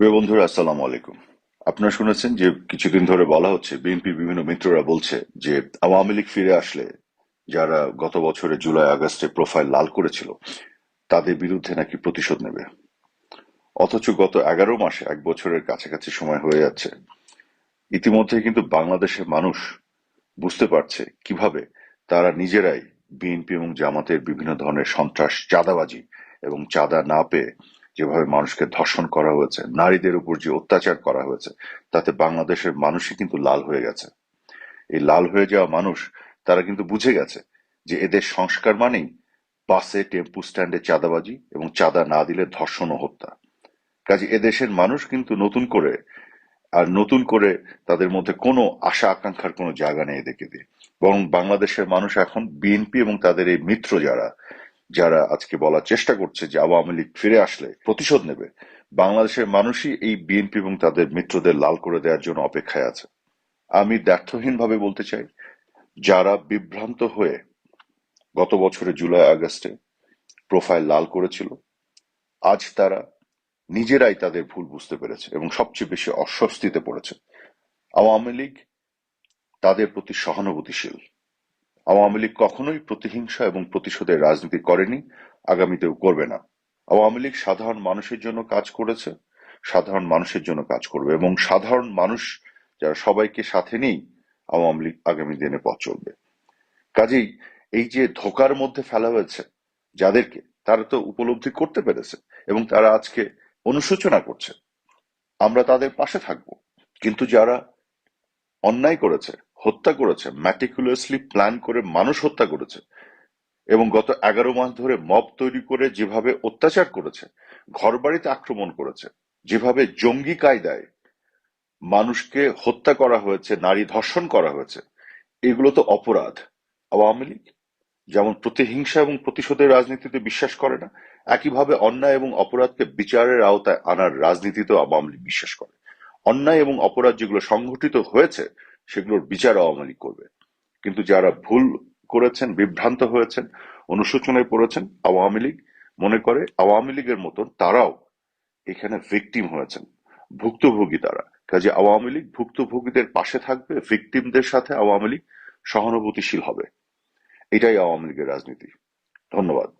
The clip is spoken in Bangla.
প্রিয় বন্ধুরা, আসসালামু আলাইকুম। আপনারা শুনেছেন যে কিছুদিন ধরে বলা হচ্ছে বিএনপি বিভিন্ন মিত্ররা বলছে যে আওয়ামী লীগ ফিরে আসলে যারা গত বছরে জুলাই, আগস্টে প্রোফাইল লাল করেছিল, তাদের বিরুদ্ধে নাকি প্রতিশোধ নেবে। অথচ গত এগারো মাসে এক বছরের কাছাকাছি সময় হয়ে যাচ্ছে। ইতিমধ্যে কিন্তু বাংলাদেশের মানুষ বুঝতে পারছে কীভাবে তারা নিজেরাই বিএনপি এবং জামাতের বিভিন্ন ধরনের সন্ত্রাস, চাঁদাবাজি এবং চাঁদা না পেয়ে যেভাবে মানুষকে ধর্ষণ করা হয়েছে, নারীদের উপর যে অত্যাচার করা হয়েছে, তাতে বাংলাদেশের মানুষই কিন্তু লাল হয়ে গেছে। এই লাল হয়ে যাওয়া মানুষ, তারা কিন্তু বুঝে গেছে যে এদের সংস্কার মানেই বাসে, টেম্পু, স্ট্যান্ডে চাঁদাবাজি এবং চাঁদা না দিলে ধর্ষণ ও হত্যা। কাজে এদেশের মানুষ কিন্তু নতুন করে, আর নতুন করে তাদের মধ্যে কোনো আশা আকাঙ্ক্ষার কোনো জায়গা নেই এদেরকে দিয়ে। বরং বাংলাদেশের মানুষ এখন বিএনপি এবং তাদের এই মিত্র যারা যারা আজকে বলার চেষ্টা করছে যে আওয়ামী লীগ ফিরে আসলে প্রতিশোধ নেবে, বাংলাদেশের মানুষই এই বিএনপি এবং তাদের মিত্রদের লাল করে দেওয়ার জন্য অপেক্ষায় আছে। আমি দ্ব্যর্থহীন ভাবে বলতে চাই, যারা বিভ্রান্ত হয়ে গত বছরের জুলাই আগস্টে প্রোফাইল লাল করেছিল, আজ তারা নিজেরাই তাদের ভুল বুঝতে পেরেছে এবং সবচেয়ে বেশি অস্বস্তিতে পড়েছে। আওয়ামী লীগ তাদের প্রতি সহানুভূতিশীল। আওয়ামী লীগ কখনোই প্রতিহিংসা এবং প্রতিশোধের রাজনীতি করেনি, আগামীতেও করবে না। আওয়ামী লীগ সাধারণ মানুষের জন্য কাজ করেছে, সাধারণ মানুষের জন্য কাজ করবে এবং সাধারণ মানুষ যারা সবাইকে সাথে নেই আওয়ামী লীগ আগামী দিনে পথ চলবে। কাজেই এই যে ধোকার মধ্যে ফেলা হয়েছে, যাদেরকে, তারা তো উপলব্ধি করতে পেরেছে এবং তারা আজকে অনুশোচনা করছে। আমরা তাদের পাশে থাকব, কিন্তু যারা অন্যায় করেছে হত্যা করেছে ম্যাটিকুলাসলি প্ল্যান করে মানুষ হত্যা করেছে এবং গত এগারো মাস ধরে মব তৈরি করে যেভাবে অত্যাচার করেছে, ঘরবাড়িতে আক্রমণ করেছে, যেভাবে জঙ্গি কায়দায় মানুষকে হত্যা করা হয়েছে, নারী ধর্ষণ করা হয়েছে, এগুলো তো অপরাধ। আওয়ামী লীগ যেমন প্রতিহিংসা এবং প্রতিশোধের রাজনীতিতে বিশ্বাস করে না, একইভাবে অন্যায় এবং অপরাধকে বিচারের আওতায় আনার রাজনীতিতেও আওয়ামী লীগ বিশ্বাস করে। অন্যায় এবং অপরাধ যেগুলো সংঘটিত হয়েছে সেগুলোর বিচার আওয়ামী লীগ করবে। কিন্তু যারা ভুল করেছেন, বিভ্রান্ত হয়েছেন, অনুশোচনায় পড়েছেন আওয়ামী লীগ, মনে করে আওয়ামী লীগের মতন তারাও এখানে ভিকটিম হয়েছেন, ভুক্তভোগী তারা। কাজে আওয়ামী লীগ ভুক্তভোগীদের পাশে থাকবে ভিকটিমদের সাথে আওয়ামী লীগ সহানুভূতিশীল হবে। এটাই আওয়ামী লীগের রাজনীতি। ধন্যবাদ।